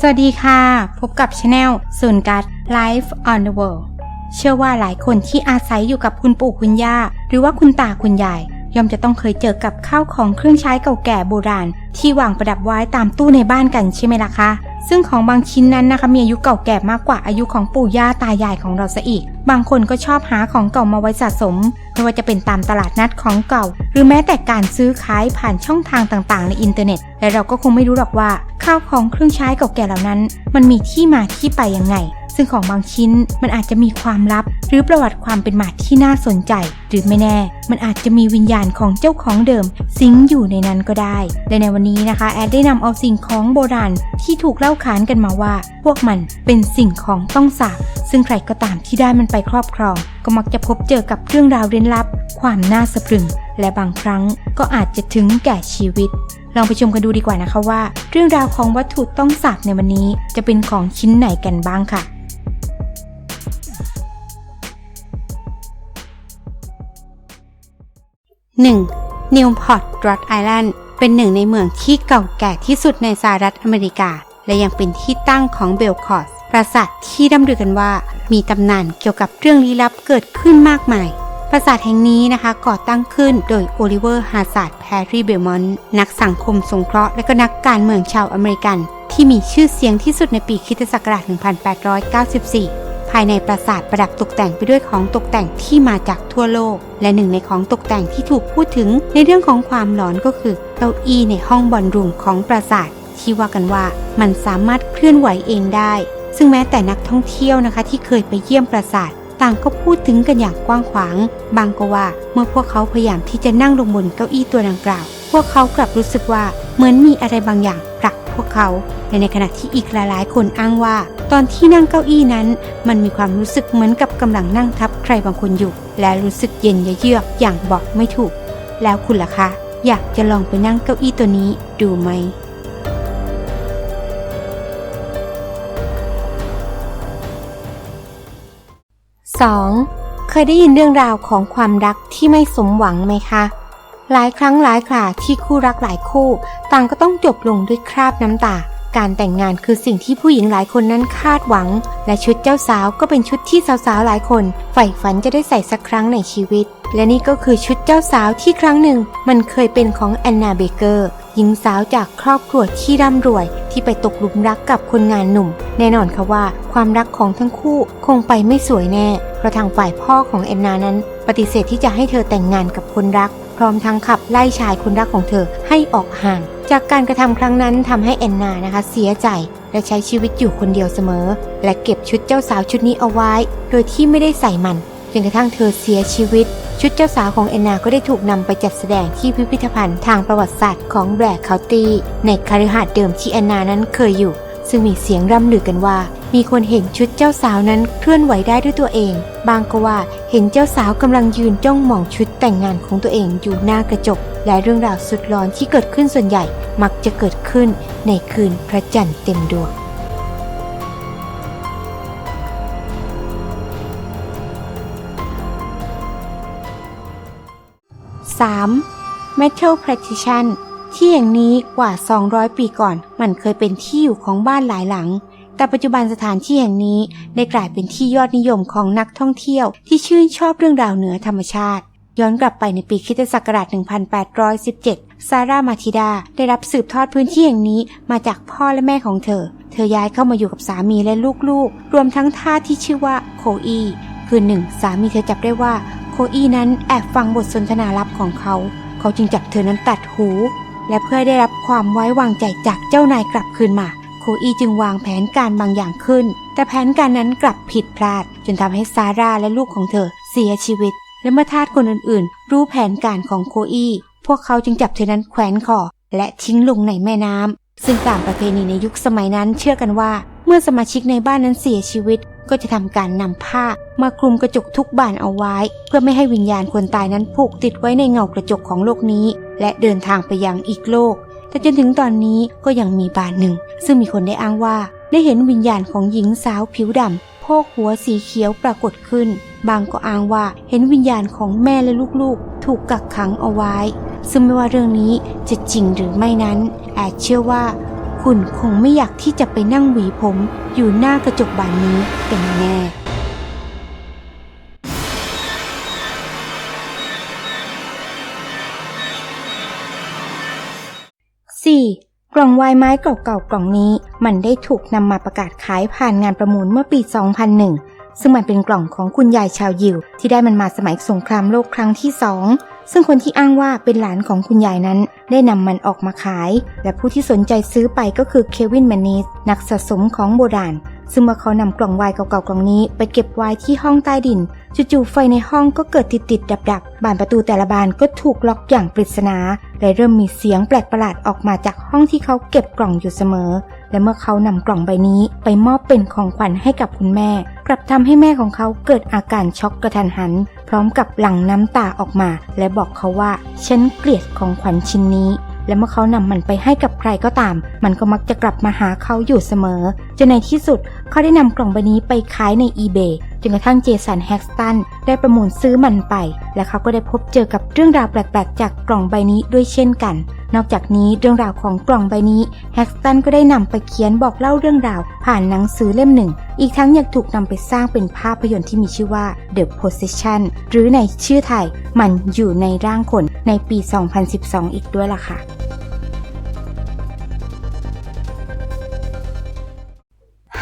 สวัสดีค่ะ พบกับช anel ศูนย์การ์ด Life on the World เชื่อว่าหลายคนที่อาศัยอยู่กับคุณปู่คุณย่า หรือว่าคุณตาคุณยายย่อมจะต้องเคยเจอกับข้าวของเครื่องใช้เก่าแก่โบราณ ที่วางประดับไว้ตามตู้ในบ้านกันใช่ไหมล่ะคะ ซึ่งของบางชิ้นนั้นนะคะมีอายุเก่าแก่มากกว่าอายุของปู่ย่าตายายของเราซะอีก บางคนก็ชอบหาของเก่ามาไว้สะสมไม่ว่าจะเป็นตามตลาดนัดของเก่า หรือแม้แต่การซื้อขายผ่านช่องทางต่างๆ ในอินเทอร์เน็ต และเราก็คงไม่รู้หรอกว่าข้าวของเครื่องใช้เก่าแก่เหล่านั้น มันมีที่มาที่ไปยังไง ซึ่งของบางชิ้นมันอาจจะมีความลับ หรือประวัติความเป็นมาที่น่าสนใจ หรือไม่แน่ มันอาจจะมีวิญญาณของเจ้าของเดิม สิงอยู่ในนั้นก็ได้ และในวันนี้นะคะ แอดได้นำเอาสิ่งของโบราณที่ถูกเล่าขานกันมาว่า พวกมันเป็นสิ่งของต้องสาบซึ่งใครก็ตามที่ได้มันไปครอบครอง ก็มักจะพบเจอกับเรื่องราวเร้นลับ ความน่าสะพรึง และบางครั้งก็อาจจะถึงแก่ชีวิตลองไปชมกันดูดีกว่านะคะว่า เรื่องราวของวัตถุต้องสาบในวันนี้จะเป็นของชิ้นไหนกันบ้างค่ะ 1. Newport Rhode Island เป็นหนึ่งในเมืองที่เก่าแก่ที่สุดในสหรัฐอเมริกา และยังเป็นที่ตั้งของเบลคอสปราสาทที่ร่ำลือกันว่า มีตำนานเกี่ยวกับเรื่องลี้ลับเกิดขึ้นมากมาย ปราสาทแห่งนี้นะคะก่อตั้งขึ้นโดยโอลิเวอร์ฮาซาดแพรรี่เบลมอนต์นักสังคมสงเคราะห์และก็นักการเมืองชาวอเมริกัน ที่มีชื่อเสียงที่สุดในปีคิตศักราช 1894 ภายในปราสาทประดับตกแต่งไปด้วยของตกแต่งที่มาจากทั่วโลก และหนึ่งในของตกแต่งที่ถูกพูดถึงในเรื่องของความหลอนก็คือเก้าอี้ในห้องบอลรูมของปราสาทที่ว่ากันว่ามันสามารถเคลื่อนไหวเองได้ ซึ่งแม้แต่นักท่องเที่ยวนะคะ ที่เคยไปเยี่ยมปราสาทต่างก็พูดถึงกันอย่างกว้างขวาง บางก็ว่าเมื่อพวกเขาพยายามที่จะนั่งลงบนเก้าอี้ตัวดังกล่าว พวกเขากลับรู้สึกว่าเหมือนมีอะไรบางอย่างผลัก พวกเขาและในขณะที่อีกหลายๆ คนอ้างว่า ตอนที่นั่งเก้าอี้นั้น มันมีความรู้สึกเหมือนกับกำลังนั่งทับใครบางคนอยู่ และรู้สึกเย็นเยือกอย่างบอกไม่ถูก แล้วคุณล่ะคะอยากจะลองไปนั่งเก้าอี้ตัวนี้ดูไหม 2. เคยได้ยินเรื่องราวของความรักที่ไม่สมหวังไหมคะ หลายครั้งหลายคราที่คู่รักหลายคู่ ต่างก็ต้องจบลงด้วยคราบน้ำตา การแต่งงานคือสิ่งที่ผู้หญิงหลายคนนั้นคาดหวัง และชุดเจ้าสาวก็เป็นชุดที่สาวๆหลายคนใฝ่ฝันจะได้ใส่สักครั้งในชีวิต และนี่ก็คือชุดเจ้าสาวที่ครั้งหนึ่ง มันเคยเป็นของแอนนาเบเกอร์หญิงสาวจากครอบครัวที่ร่ำรวย ที่ไปตกหลุมรักกับคนงานหนุ่ม แน่นอนค่ะว่าความรักของทั้งคู่คงไปไม่สวยแน่เพราะทางฝ่ายพ่อของแอนนานั้น ปฏิเสธที่จะให้เธอแต่งงานกับคนรัก ร้อมทั้งขับไล่ชายคนรักของเธอให้ออกห่าง จากการกระทำครั้งนั้นทำให้แอนนานะคะเสียใจและใช้ชีวิตอยู่คนเดียวเสมอ และเก็บชุดเจ้าสาวชุดนี้เอาไว้ โดยที่ไม่ได้ใส่มันจนกระทั่งเธอเสียชีวิต ชุดเจ้าสาวของแอนนาก็ได้ถูกนำไปจัดแสดงที่พิพิธภัณฑ์ทางประวัติศาสตร์ของแบล็กเคาน์ตี้ในคาริหาดเดิมที่แอนนานั้นเคยอยู่ ซึ่งมีเสียงร่ำลือกันว่า มีคนเห็นชุดเจ้าสาวนั้นเคลื่อนไหวได้ด้วยตัวเอง บางก็ว่าเห็นเจ้าสาวกำลังยืนจ้องมองชุดแต่งงานของตัวเองอยู่หน้ากระจก และเรื่องราวสุดร้อนที่เกิดขึ้นส่วนใหญ่ มักจะเกิดขึ้นในคืนพระจันทร์เต็มดวง 3. Metal Partition ที่แห่งนี้กว่า 200 ปีก่อน มันเคยเป็นที่อยู่ของบ้านหลายหลัง แต่ปัจจุบันสถานที่แห่งนี้ได้กลายเป็นที่ยอดนิยมของนักท่องเที่ยว ที่ชื่นชอบเรื่องราวเหนือธรรมชาติ ย้อนกลับไปในปีคิศักราช 1817 ซาร่ามาธิดาได้รับสืบทอดพื้นที่แห่งนี้มาจากพ่อและแม่ของเธอ เธอย้ายเข้ามาอยู่กับสามีและลูกๆ รวมทั้งท่าที่ชื่อว่าโคอีคืนหนึ่งสามีเธอจับได้ว่าโคอีนั้นแอบฟังบทสนทนาลับของเขา เขาจึงจับเธอนั้นตัดหู และเพื่อได้รับความไว้วางใจจากเจ้านายกลับคืนมา โคอีจึงวางแผนการบางอย่างขึ้น แต่แผนการนั้นกลับผิดพลาด จนทำให้ซาร่าและลูกของเธอเสียชีวิต และเมื่อทาสคนอื่นๆ รู้แผนการของโคอีพวกเขาจึงจับเธอนั้นแขวนคอและทิ้งลงในแม่น้ำซึ่งตามประเพณีในยุคสมัยนั้นเชื่อกันว่า เมื่อสมาชิกในบ้านนั้นเสียชีวิต ก็จะทำการนำผ้ามาคลุมกระจกทุกบานเอาไว้ เพื่อไม่ให้วิญญาณคนตายนั้นผูกติดไว้ในเงากระจกของโลกนี้ และเดินทางไปยังอีกโลก แต่จนถึงตอนนี้ก็ยังมีบานหนึ่ง ซึ่งมีคนได้อ้างว่า ได้เห็นวิญญาณของหญิงสาวผิวดำโพกหัวสีเขียวปรากฏขึ้น บางก็อ้างว่าเห็นวิญญาณของแม่และลูกๆ ถูกกักขังเอาไว้ ซึ่งไม่ว่าเรื่องนี้จะจริงหรือไม่นั้นแอดเชื่อว่า คุณคงไม่อยากที่จะไปนั่งหวีผมอยู่หน้ากระจกบานนี้เป็นแน่ 4. กล่องวายไม้เก่าๆกล่องนี้ มันได้ถูกนำมาประกาศขายผ่านงานประมูลเมื่อปี 2001 ซึ่งมันเป็นกล่องของคุณยายชาวยิวที่ได้มันมาสมัยสงครามโลกครั้งที่สอง ซึ่งคนที่อ้างว่าเป็นหลานของคุณยายนั้น ได้นำมันออกมาขาย และผู้ที่สนใจซื้อไปก็คือเควินแมนนิสนักสะสมของโบราณ ซึ่งเมื่อเขานำกล่องวายเก่าๆกล่องนี้ไปเก็บไว้ที่ห้องใต้ดินจู่ๆไฟในห้องก็เกิดติดติดดับดับบานประตูแต่ละบานก็ถูกล็อกอย่างปริศนา และเริ่มมีเสียงแปลกประหลาดออกมาจากห้องที่เขาเก็บกล่องอยู่เสมอ และเมื่อเขานำกล่องใบนี้ไปมอบเป็นของขวัญให้กับคุณแม่ กลับทำให้แม่ของเขาเกิดอาการช็อกกระทันหัน พร้อมกับหลั่งน้ำตาออกมา และบอกเขาว่า ฉันเกลียดของขวัญชิ้นนี้ และเมื่อเขานำมันไปให้กับใครก็ตาม มันก็มักจะกลับมาหาเขาอยู่เสมอ จนในที่สุดเขาได้นำกล่องใบนี้ไปขายใน eBay จนกระทั่งเจสันแฮกสตันได้ประมูลซื้อมันไป และเขาก็ได้พบเจอกับเรื่องราวแปลกๆ จากกล่องใบนี้ด้วยเช่นกัน นอกจากนี้เรื่องราวของกล่องใบนี้แฮกสตันก็ได้นำไปเขียนบอกเล่าเรื่องราว ผ่านหนังสือเล่มหนึ่ง อีกทั้งยังถูกนำไปสร้างเป็นภาพยนตร์ที่มีชื่อว่า The Possession หรือในชื่อไทย มันอยู่ในร่างคนในปี 2012 อีกด้วยล่ะค่ะ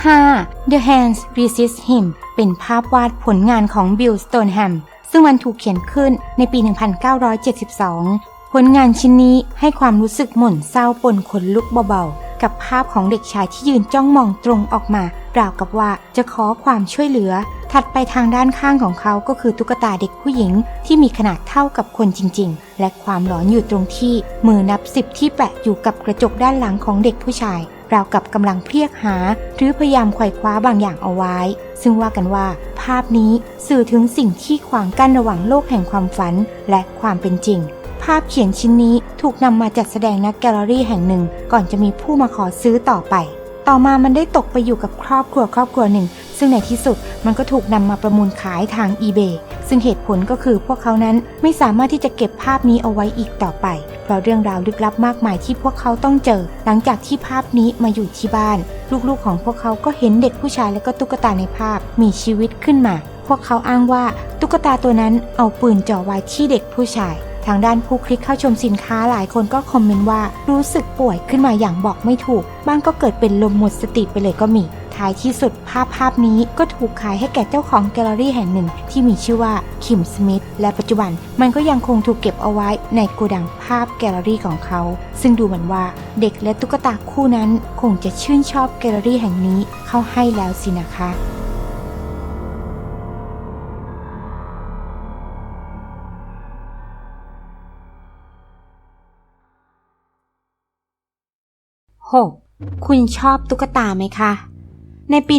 5. The Hands Resist Him เป็นภาพวาดผลงานของ Bill Stoneham ซึ่งมันถูกเขียนขึ้นในปี 1972 ผลงานชิ้นนี้ให้ความรู้สึกหม่นเศร้าปนขนลุกเบาๆ กับภาพของเด็กชายที่ยืนจ้องมองตรงออกมาราวกับว่าจะขอความช่วยเหลือ ถัดไปทางด้านข้างของเขาก็คือตุ๊กตาเด็กผู้หญิง ที่มีขนาดเท่ากับคนจริง ๆ และความหลอนอยู่ตรงที่ มือนับสิบที่แปะอยู่กับกระจกด้านหลังของเด็กผู้ชายราวกับกำลังเพียกหา หรือพยายามไขว่คว้าบางอย่างเอาไว้ ซึ่งว่ากันว่า ภาพนี้สื่อถึงสิ่งที่ขวางกั้นระหว่างโลกแห่งความฝัน และความเป็นจริงาพเขียนชิ้นนี้ถูกนำมาจัดแสดงณแกลเลอรี่แห่งหนึ่ง ก่อนจะมีผู้มาขอซื้อต่อไป ต่อมามันได้ตกไปอยู่กับครอบครัวครอบครัวหนึ่ง ซึ่งในที่สุดมันก็ถูกนำมาประมูลขายทาง eBay ซึ่งเหตุผลก็คือพวกเขานั้นไม่สามารถที่จะเก็บภาพนี้เอาไว้อีกต่อไป เพราะเรื่องราวลึกลับมากมายที่พวกเขาต้องเจอ หลังจากที่ภาพนี้มาอยู่ที่บ้าน ลูกๆของพวกเขาก็เห็นเด็กผู้ชายและก็ตุ๊กตาในภาพมีชีวิตขึ้นมา พวกเขาอ้างว่าตุ๊กตาตัวนั้นเอาปืนจ่อไว้ที่เด็กผู้ชาย ทางด้านผู้คลิกเข้าชมสินค้าหลายคนก็คอมเมนต์ว่ารู้สึกป่วยขึ้นมาอย่างบอกไม่ถูก บ้างก็เกิดเป็นลมหมดสติไปเลยก็มี ท้ายที่สุดภาพภาพนี้ก็ถูกขายให้แก่เจ้าของแกลเลอรี่แห่งหนึ่ง ที่มีชื่อว่าคิมสมิธและปัจจุบันมันก็ยังคงถูกเก็บเอาไว้ในโกดังภาพแกลเลอรี่ของเขา ซึ่งดูเหมือนว่าเด็กและตุ๊กตาคู่นั้น คงจะชื่นชอบแกลเลอรี่แห่งนี้เข้าให้แล้วสินะคะ 6. คุณชอบตุ๊กตาไหมคะ ในปี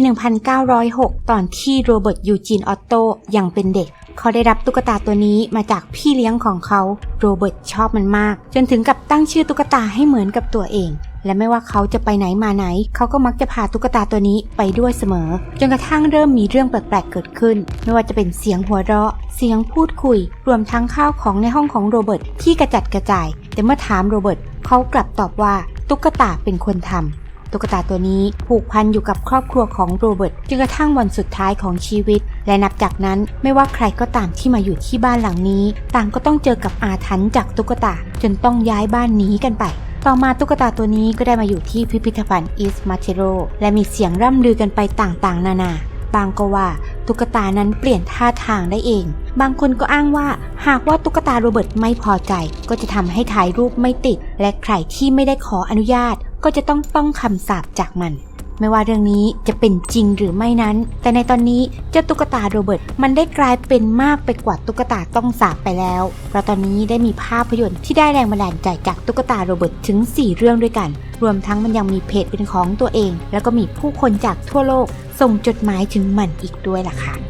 1906 ตอนที่โรเบิร์ตยูจีนออตโตยังเป็นเด็ก เขาได้รับตุ๊กตาตัวนี้มาจากพี่เลี้ยงของเขาโรเบิร์ตชอบมันมาก จนถึงกับตั้งชื่อตุ๊กตาให้เหมือนกับตัวเอง และไม่ว่าเขาจะไปไหนมาไหน เขาก็มักจะพาตุ๊กตาตัวนี้ไปด้วยเสมอ จนกระทั่งเริ่มมีเรื่องแปลกๆเกิดขึ้น ไม่ว่าจะเป็นเสียงหัวเราะ เสียงพูดคุย รวมทั้งข้าวของในห้องของโรเบิร์ตที่กระจัดกระจาย แต่เมื่อถามโรเบิร์ตเขากลับตอบว่า ตุ๊กตาเป็นคนทำตุ๊กตาตัวนี้ผูกพันอยู่กับครอบครัวของโรเบิร์ตจนกระทั่งวันสุดท้ายของชีวิต และนับจากนั้นไม่ว่าใครก็ตามที่มาอยู่ที่บ้านหลังนี้ ต่างก็ต้องเจอกับอาถรรพ์จากตุ๊กตาจนต้องย้ายบ้านหนีกันไปต่อมาตุ๊กตาตัวนี้ก็ได้มาอยู่ที่พิพิธภัณฑ์อีสมาเทโรและมีเสียงร่ำลือกันไปต่างๆ นานา บางก็ว่า ตุ๊กตานั้นเปลี่ยนท่าทางได้เอง บางคนก็อ้างว่า หากว่าตุ๊กตาโรเบิร์ตไม่พอใจ ก็จะทำให้ถ่ายรูปไม่ติด และใครที่ไม่ได้ขออนุญาต ก็จะต้องต้องคำสาปจากมัน ไม่ว่าเรื่องนี้จะเป็นจริงหรือไม่นั้น แต่ในตอนนี้เจ้าตุ๊กตาโรเบิร์ตมันได้กลายเป็นมากไปกว่าตุ๊กตาต้องสาบไปแล้ว เพราะตอนนี้ได้มีภาพยนตร์ที่ได้แรงบันดาลใจจากตุ๊กตาโรเบิร์ตถึง 4 เรื่องด้วยกัน รวมทั้งมันยังมีเพจเป็นของตัวเอง แล้วก็มีผู้คนจากทั่วโลก ส่งจดหมายถึงมันอีกด้วยล่ะค่ะ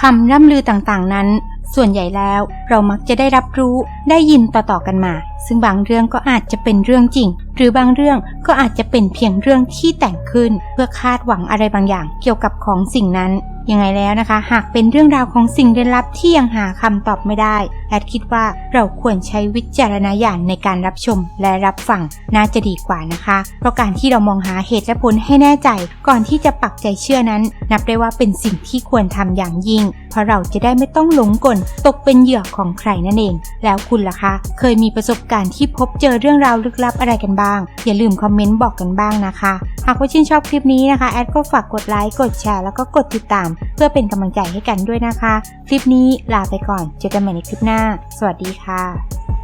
คำร่ำลือต่างๆนั้น ส่วนใหญ่แล้วเรามักจะได้รับรู้ได้ยินต่อๆกันมา ซึ่งบางเรื่องก็อาจจะเป็นเรื่องจริง หรือบางเรื่องก็อาจจะเป็นเพียงเรื่องที่แต่งขึ้น เพื่อคาดหวังอะไรบางอย่างเกี่ยวกับของสิ่งนั้น ยังไงแล้วนะคะ หากเป็นเรื่องราวของสิ่งเร้นลับที่ยังหาคำตอบไม่ได้ แอดคิดว่าเราควรใช้วิจารณญาณในการรับชมและรับฟังน่าจะดีกว่านะคะ เพราะการที่เรามองหาเหตุและผลให้แน่ใจ ก่อนที่จะปักใจเชื่อนั้น นับได้ว่าเป็นสิ่งที่ควรทำอย่างยิ่ง เพราะเราจะได้ไม่ต้องหลงกลตกเป็นเหยื่อของใครนั่นเอง แล้วคุณล่ะคะ เคยมีประสบการณ์ที่พบเจอเรื่องราวลึกลับอะไรกันบ้าง อย่าลืมคอมเมนต์บอกกันบ้างนะคะากว่าชื่นชอบคลิปนี้นะคะแอดก็ฝากกดไลค์กดแชร์แล้วก็กดติดตาม เพื่อเป็นกำลังใจให้กันด้วยนะคะ คลิปนี้ลาไปก่อนเจอกันใหม่ในคลิปหน้า สวัสดีค่ะ